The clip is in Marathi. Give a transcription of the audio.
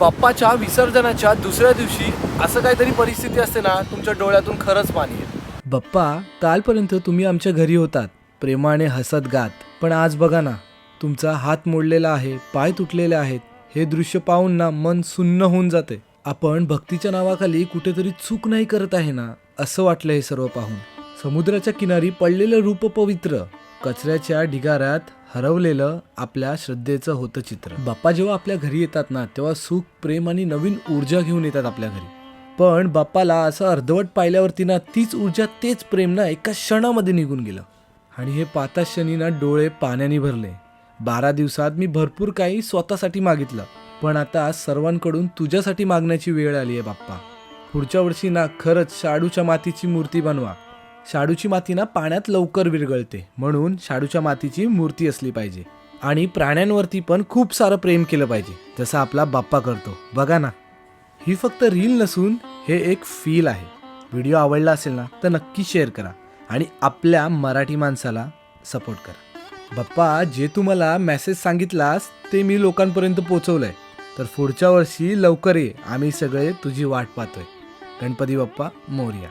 बाप्पाच्या विसर्जनाच्या दुसऱ्या दिवशी असं काहीतरी परिस्थिती असते ना तुमच्या डोळ्यातून खरंच पाणी येईल बाप्पा कालपर्यंत तुम्ही आमच्या घरी होतात. प्रेमाने हसत गात. पण आज बघा ना तुमचा हात मोडलेला आहे पाय तुटलेले आहेत. हे दृश्य पाहून ना मन सुन्न होऊन जाते. आपण भक्तीच्या नावाखाली कुठेतरी चूक नाही करत आहे ना असं वाटलं हे सर्व पाहून. समुद्राच्या किनारी पडलेलं रूप पवित्र. कचऱ्याच्या ढिगाऱ्यात हरवलेलं आपल्या श्रद्धेचं होतं चित्र. बाप्पा जेव्हा आपल्या घरी येतात ना तेव्हा सुख प्रेम आणि नवीन ऊर्जा घेऊन येतात आपल्या घरी. पण बाप्पाला असं अर्धवट पाहिल्यावरती ना तीच ऊर्जा तेच प्रेम ना एका क्षणामध्ये निघून गेलं. आणि हे पाता क्षणी ना डोळे पाण्याने भरले. बारा दिवसात मी भरपूर काही स्वतःसाठी मागितलं. पण आता सर्वांकडून तुझ्यासाठी मागण्याची वेळ आली आहे बाप्पा. पुढच्या वर्षी ना खरंच शाडूच्या मातीची मूर्ती बनवा. शाडूची माती ना पाण्यात लवकर विरघळते. म्हणून शाडूच्या मातीची मूर्ती असली पाहिजे. आणि प्राण्यांवरती पण खूप सारं प्रेम केलं पाहिजे. जसं आपला बाप्पा करतो. बघा ना. ही फक्त रील नसून हे एक फील आहे. व्हिडिओ आवडला असेल ना तर नक्की शेअर करा. आणि आपल्या मराठी माणसाला सपोर्ट करा. बाप्पा जे तू मला मेसेज सांगितलास ते मी लोकांपर्यंत पोचवलंय. तर पुढच्या वर्षी लवकर ये. आम्ही सगळे तुझी वाट पाहतोय. गणपती बाप्पा मोर्या.